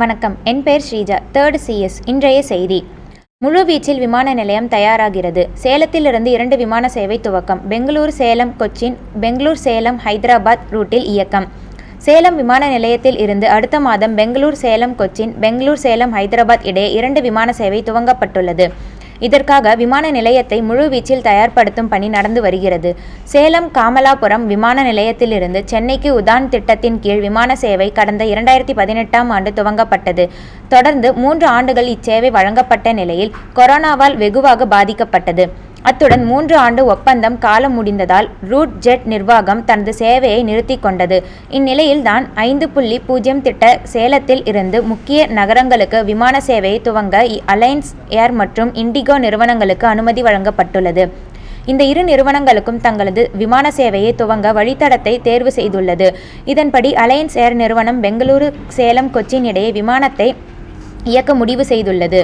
வணக்கம். என் பெயர் Sreeja. Third CS இன்றைய செய்தி. முழுவீச்சில் விமான நிலையம் தயாராகிறது. சேலத்திலிருந்து இரண்டு விமான சேவை துவக்கம். பெங்களூர் சேலம் கொச்சின் பெங்களூர் சேலம் ஹைதராபாத் ரூட்டில் இயக்கம். சேலம் விமான நிலையத்தில் இருந்து அடுத்த மாதம் பெங்களூர் சேலம் கொச்சின் பெங்களூர் சேலம் ஹைதராபாத் இடையே இரண்டு விமான சேவை துவங்கப்பட்டுள்ளது. இதற்காக விமான நிலையத்தை முழுவீச்சில் தயார்படுத்தும் பணி நடந்து வருகிறது. சேலம் காமலாபுரம் விமான நிலையத்திலிருந்து சென்னைக்கு உதான் திட்டத்தின் கீழ் விமான சேவை கடந்த இரண்டாயிரத்தி பதினெட்டாம் ஆண்டு துவங்கப்பட்டது. தொடர்ந்து மூன்று ஆண்டுகள் இச்சேவை வழங்கப்பட்ட நிலையில் கொரோனாவால் வெகுவாக பாதிக்கப்பட்டது. அத்துடன் மூன்று ஆண்டு ஒப்பந்தம் காலம் முடிந்ததால் ரூட் ஜெட் நிர்வாகம் தனது சேவையை நிறுத்தி கொண்டது. இந்நிலையில் தான் ஐந்து புள்ளி பூஜ்ஜியம் திட்ட சேலத்தில் இருந்து முக்கிய நகரங்களுக்கு விமான சேவையை துவங்க அலைன்ஸ் ஏர் மற்றும் இண்டிகோ நிறுவனங்களுக்கு அனுமதி வழங்கப்பட்டுள்ளது. இந்த இரு நிறுவனங்களுக்கும் தங்களது விமான சேவையை துவங்க வழித்தடத்தை தேர்வு செய்துள்ளது. இதன்படி அலையன்ஸ் ஏர் நிறுவனம் பெங்களூரு சேலம் கொச்சின் இடையே விமானத்தை இயக்க முடிவு செய்துள்ளது.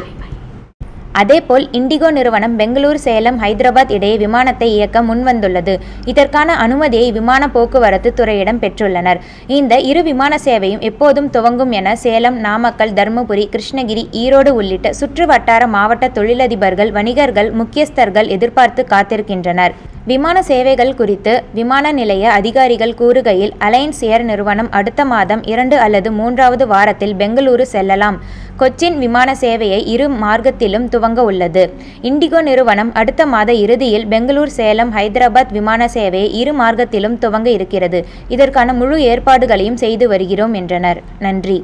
அதேபோல் இண்டிகோ நிறுவனம் பெங்களூர் சேலம் ஹைதராபாத் இடையே விமானத்தை இயக்க முன்வந்துள்ளது. இதற்கான அனுமதியை விமான போக்குவரத்து துறையிடம் பெற்றுள்ளனர். இந்த இரு விமான சேவையும் எப்போதும் துவங்கும் என சேலம் நாமக்கல் தருமபுரி கிருஷ்ணகிரி ஈரோடு உள்ளிட்ட சுற்று வட்டார மாவட்ட தொழிலதிபர்கள் வணிகர்கள் முக்கியஸ்தர்கள் எதிர்பார்த்து காத்திருக்கின்றனர். விமான சேவைகள் குறித்து விமான நிலைய அதிகாரிகள் கூறுகையில் அலையன்ஸ் ஏர் நிறுவனம் அடுத்த மாதம் இரண்டு அல்லது மூன்றாவது வாரத்தில் பெங்களூரு செல்லலாம். கொச்சின் விமான சேவையை இரு மார்க்கத்திலும் துவங்க உள்ளது. இண்டிகோ நிறுவனம் அடுத்த மாத இறுதியில் பெங்களூர் சேலம் ஹைதராபாத் விமான சேவையை இரு மார்க்கத்திலும் துவங்க இருக்கிறது. இதற்கான முழு ஏற்பாடுகளையும் செய்து வருகிறோம் என்றனர். நன்றி.